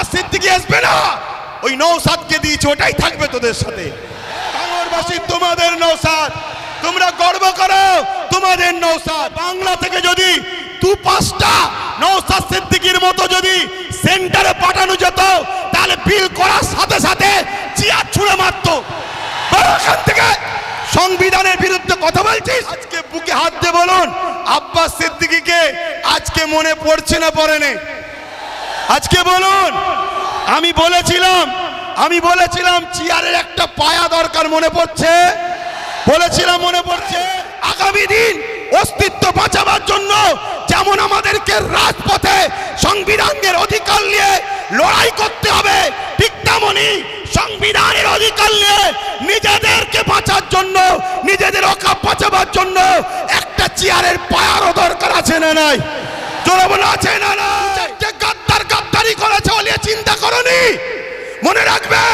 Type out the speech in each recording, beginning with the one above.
আব্বাস সিদ্দিকি আসবে না। ওই নৌসাদকে দিয়েছে, ওটাই থাকবে তোদের সাথে। বাংলাবাসী, তোমাদের নৌসাদ তোমরা গর্ব করো, তোমাদের নৌসাদ বাংলা থেকে যদি দু পাঁচটা নৌসাদ সিদ্দিকির মতো যদি সেন্টারে পাঠানো যেত, তাহলে বিল করার সাথে সাথে চেয়ার ছুঁড়ে মারতো। বেরো থেকে। সংবিধানের বিরুদ্ধে কথা বলছিস? আজকে বুকে হাত দিয়ে বলুন। আব্বাস সিদ্দিকিকে আজকে মনে পড়ছে না, পড়ে নেই। আজকে বলুন, আমি বলেছিলাম আমি বলেছিলাম চেয়ারের একটা পায়া দরকার মনে পড়ছে। বলেছিলাম মনে পড়ছে, আগামী দিন অস্তিত্ব বাঁচাবার জন্য যেমন আমাদেরকে রাজপথে সংবিধানের অধিকার নিয়ে লড়াই করতে হবে, ঠিক তেমনই সংবিধানের অধিকার নিয়ে নিজেদেরকে বাঁচার জন্য, নিজেদের অকাপ বাঁচাবার জন্য একটা চেয়ারের পায়ারও দরকার আছে না নাই? জোরে বলে আছে না না চারটে গাদ্দার গাদ্দারি করেছে বলে চিন্তা করনি। মনে রাখবে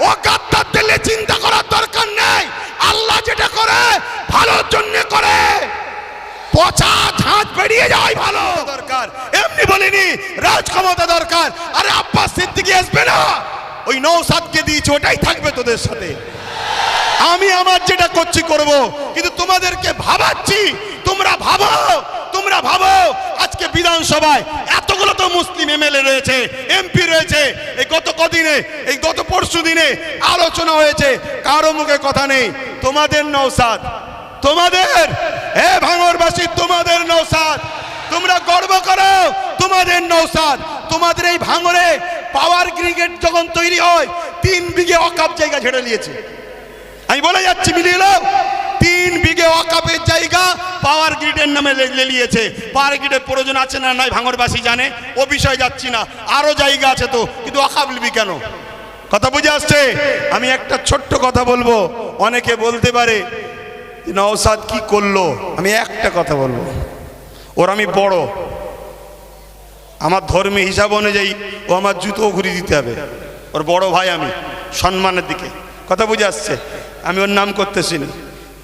ও গাদ্দার দিলে চিন্তা করার দরকার নেই। আল্লাহ যেটা করে ভালোর জন্য করে। পচা ঝাঁজ বেরিয়ে যায় ভালো। দরকার। এমনি বলিনি রাজ ক্ষমতা দরকার। আরে আব্বাস সিদ্দিকি আসবে না। ওই নৌসাদকে দিয়েছে ওটাই থাকবে তোদের সাথে। আমি আমার যেটা করছি করব কিন্তু তোমাদেরকে ভাবাচ্ছি। তোমরা ভাবো তোমরা ভাবো। আজকে বিধানসভায় এতগুলো তো মুসলিম এমএলএ রয়েছে, এমপি রয়েছে, এই গত কদিনে, এই গত পরশু দিনে আলোচনা হয়েছে, কারও মুখে কথা নেই। তোমাদের নৌসাদ তোমাদের? এ ভাঙরবাসী, তোমাদের নৌসাদ তোমরা গর্ব করো, তোমাদের নৌসাদ তোমাদের এই ভাঙরে পাওয়ার ক্রিকেট যখন তৈরি হয়, তিন বিঘে অকাপ জায়গা ছেড়ে নিয়েছে। আমি বলে যাচ্ছি, মিলিয়ে পাওয়ার গ্রিডের নামে লেলিয়েছে। পাওয়ার গ্রিডের প্রয়োজন আছে না নয় ভাঙরবাসী জানে। ও বিষয়ে যাচ্ছি না। আরও জায়গা আছে তো, কিন্তু অকাপ লিবি কেন? কথা বুঝে আসছে? আমি একটা ছোট্ট কথা বলব। অনেকে বলতে পারে নওসাদ কি করল? আমি একটা কথা বলব। ওর আমি বড়। আমার ধর্মীয় হিসাব অনুযায়ী ও আমার জুতো ঘুরি দিতে হবে। ওর বড় ভাই আমি, সম্মানের দিকে। কথা বুঝে আসছে? আমি ওর নাম করতেছি না।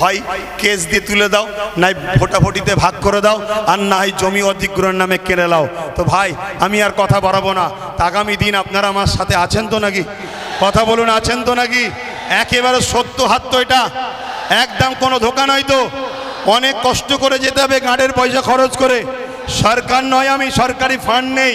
হয়, কেস দিয়ে তুলে দাও, নাই ভোটাভুটিতে ভাগ করে দাও, আর না হয় জমি অধিগ্রহণ নামে কেড়ে লাও তো ভাই, আমি আর কথা বাড়াবো না। আগামী দিন আপনারা আমার সাথে আছেন তো নাকি? কথা বলুন, আছেন তো নাকি? একেবারে সত্য হাত তো এটা। একদম কোনো ধোকা নয় তো। অনেক কষ্ট করে যেতে হবে, গাঁড়ের পয়সা খরচ করে। সরকার নয় আমি, সরকারি ফান্ড নেই।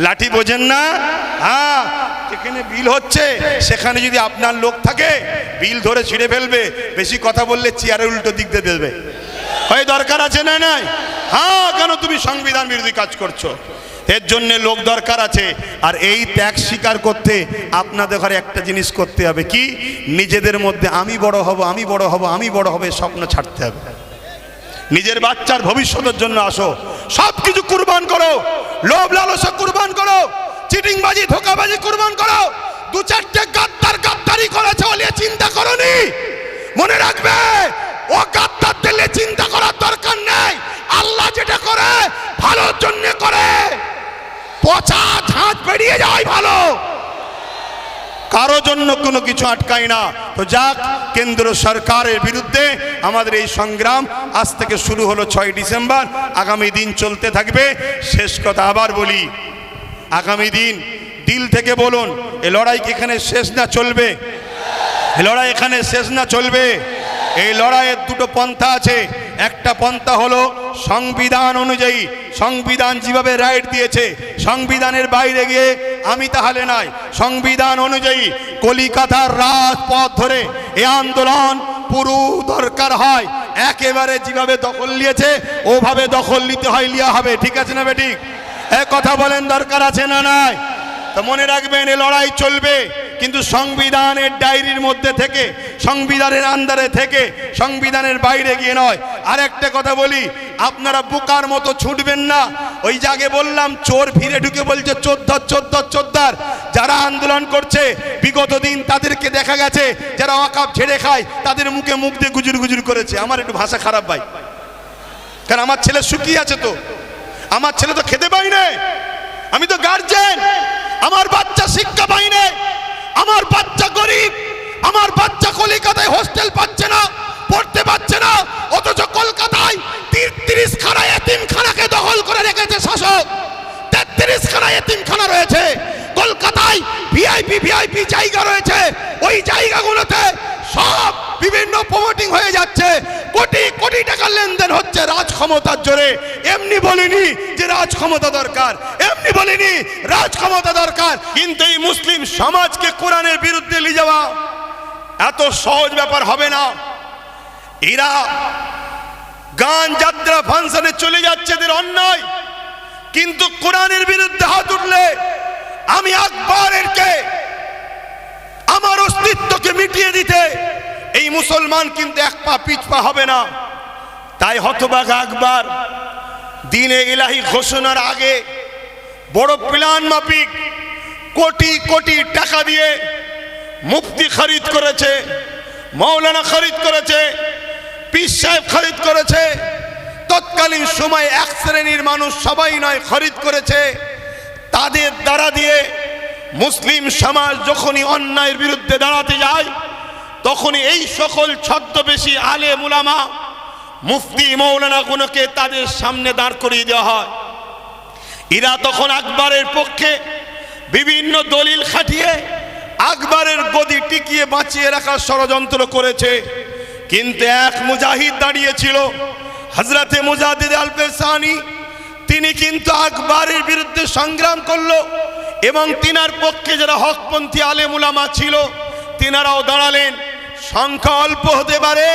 লাঠি বোঝেন না? হ্যাঁ যেখানে বিল হচ্ছে, সেখানে যদি আপনার লোক থাকে, বিল ধরে ছিঁড়ে ফেলবে, বেশি কথা বললে চেয়ারের উল্টো দিক দিয়ে দেবে। হয় দরকার আছে না নাই? হ্যাঁ কেন তুমি সংবিধান বিরোধী কাজ করছ? এর জন্য লোক দরকার আছে। আর এই ত্যাগ স্বীকার করতে আপনাদের ঘরে একটা জিনিস করতে হবে কি? নিজেদের মধ্যে আমি বড় হব, আমি বড় হব, আমি বড় হবে স্বপ্ন ছাড়তে হবে। নিজের বাচ্চার ভবিষ্যতের জন্য আসো। সব কিছু কুরবান করো। লোভ লালসা কুরবান করো। চিটিংবাজি, ধোকাবাজি কুরবান করো। দু চারটে গাদ্দার গাদ্দারি করেছে চিন্তা করনি মনে রাখবে ও গাদ্দার দিলে চিন্তা করার দরকার নেই আল্লাহ যেটা করে ভালোর জন্য করে পচা ঝাঁজ বেরিয়ে যায় ভালো জন্য কোনো কিছু আটকায় না। তো যাক, কেন্দ্র সরকারের বিরুদ্ধে আমাদের এই সংগ্রাম আজ থেকে শুরু হলো ছয় ডিসেম্বর। আগামী দিন চলতে থাকবে। শেষ কথা আবার বলি, আগামী দিন দিল থেকে বলুন, এ লড়াই এখানে শেষ না চলবে? এ লড়াই এখানে শেষ না চলবে? এই লড়াইয়ের দুটো পন্থা আছে। একটা পন্থা হলো সংবিধান অনুযায়ী, সংবিধান যেভাবে রাইট দিয়েছে, সংবিধানের বাইরে গিয়ে আমি তাহলে নাই। সংবিধান অনুযায়ী কলিকাতার রাজপথ ধরে এ আন্দোলন পুরো দরকার হয়। একেবারে যেভাবে দখল নিয়েছে, ওভাবে দখল নিতে হয়, লিয়া হবে। ঠিক আছে না বেটি এ কথা বলেন দরকার আছে না নাই? তো মনে রাখবেন, এ লড়াই চলবে। কিন্তু সংবিধানের ডায়েরির মধ্যে থেকে, সংবিধানের আন্দারে থেকে, সংবিধানের বাইরে গিয়ে নয়। আর একটা কথা বলি, আপনারা বোকার মতো ছুটবেন না। ওই জাগে বললাম, চোর ভিড়ে ঢুকে বলছে, চোদ্দার চোদ্দার চোদ্দার। যারা আন্দোলন করছে, বিগত দিন তাদেরকে দেখা গেছে, যারা অকাপ ছেড়ে খায়, তাদের মুখে মুখ দিয়ে গুজুর গুজুর করেছে। আমার একটু ভাষা খারাপ ভাই। কারণ আমার ছেলে শুকিয়ে আছে তো। আমার ছেলে তো খেতে পাই না আমি তো গার্জেন আমার বাচ্চা শিক্ষা পাই না আমার বাচ্চা গরিব, আমার বাচ্চা কলিকাতায় হোস্টেল পাচ্ছে না, পড়তে পাচ্ছে না, অথচ কলকাতায় তিরিশ খানা এতিমখানাকে দখল করে রেখেছে শাসক। তেত্রিশ খানা এতিমখানা রয়েছে। কলকাতায় ভিআইপি ভিআইপি জায়গা রয়েছে। ওই জায়গাগুলোতে সব বিভিন্ন প্রমোটিং হয়ে যাচ্ছে। কোটি কোটি টাকার লেনদেন হচ্ছে রাজ ক্ষমতার জোরে। এমনি বলিনি যে রাজ ক্ষমতা দরকার। এমনি বলিনি রাজ ক্ষমতা দরকার। কিন্তু এই মুসলিম সমাজকে কোরআনের বিরুদ্ধে নিয়ে যাওয়া এত সহজ ব্যাপার হবে না। এরা গান যাত্রা ফাংশনে চলে যাচ্ছে এদের অন্যায়। কিন্তু কোরআনের বিরুদ্ধে হাত উঠলে আমি আকবরেরকে আমার অস্তিত্বকে মিটিয়ে দিতে, এই মুসলমান কিন্তু এক পা পিছপা হবে না। তাই হতবাগ আকবর, দিনে ইলাহি ঘোষণার আগে বড় প্ল্যান মাফিক কোটি কোটি টাকা দিয়ে মুফতি খরিদ করেছে মৌলানা খরিদ করেছে, পীর সাহেব খরিদ করেছে, তৎকালীন সময় এক শ্রেণির মানুষ সবাই নয় খরিদ করেছে, তাদের দ্বারা দিয়ে মুসলিম সমাজ যখনই অন্যায়ের বিরুদ্ধে দাঁড়াতে যায়, তখনই এই সকল ছদ্মবেশী আলে মুলামা মুফতি মৌলানাগুলোকে তাদের সামনে দাঁড় করিয়ে দেওয়া হয়। এরা তখন আকবরের পক্ষে বিভিন্ন দলিল খাটিয়ে আকবরের গদি টিকিয়ে বাঁচিয়ে রাখার ষড়যন্ত্র করেছে। কিন্তু এক মুজাহিদ দাঁড়িয়েছিল হজরতে মুজাহিদ আলফেসানি তিনি কিন্তু আকবরের বিরুদ্ধে সংগ্রাম করল এবং তিনার পক্ষে যারা হকপন্থী আলেমুলামা ছিল, তিনারাও দাঁড়ালেন। সংখ্যা অল্প হতে পারে,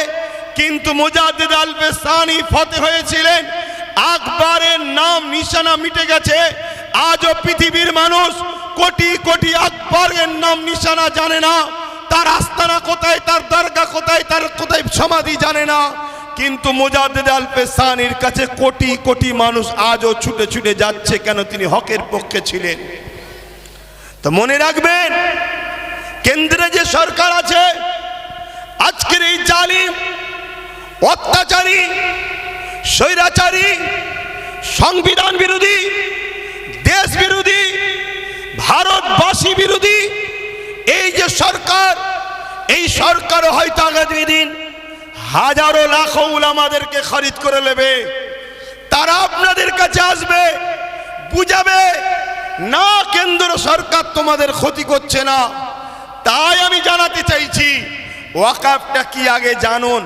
কিন্তু মুজাহিদ আলপেসানি ফতে হয়েছিলেন। আকবরের নাম, নিশানা মিটে গেছে। আজও পৃথিবীর মানুষ কোটি কোটি আকবরের নাম, নিশানা জানে না। তার আস্তানা কোথায়, তার দরগা কোথায়, তার কোথায় সমাধি জানে না। কিন্তু মুজাদ্দেদ আল পেসানির কাছে কোটি কোটি মানুষ আজও ছুটে ছুটে যাচ্ছে কেন তিনি হকের পক্ষে ছিলেন? তো মনে রাখবেন, কেন্দ্রে যে সরকার আছে, আজকের এই জালিম, অত্যাচারী, স্বৈরাচারী, সংবিধান বিরোধী, দেশ বিরোধী, ভারতবাসী বিরোধী, এই যে সরকার, এই সরকার হয়তো আগামী দিন হাজারো লাখো উলামাদেরকে খরিদ করে নেবে। তারা আপনাদের কাছে আসবে, বুঝাবে না কেন্দ্র সরকার তোমাদের ক্ষতি করছে না। তাই আমি জানাতে চাইছি, ওয়াকাফটা কি আগে জানুন।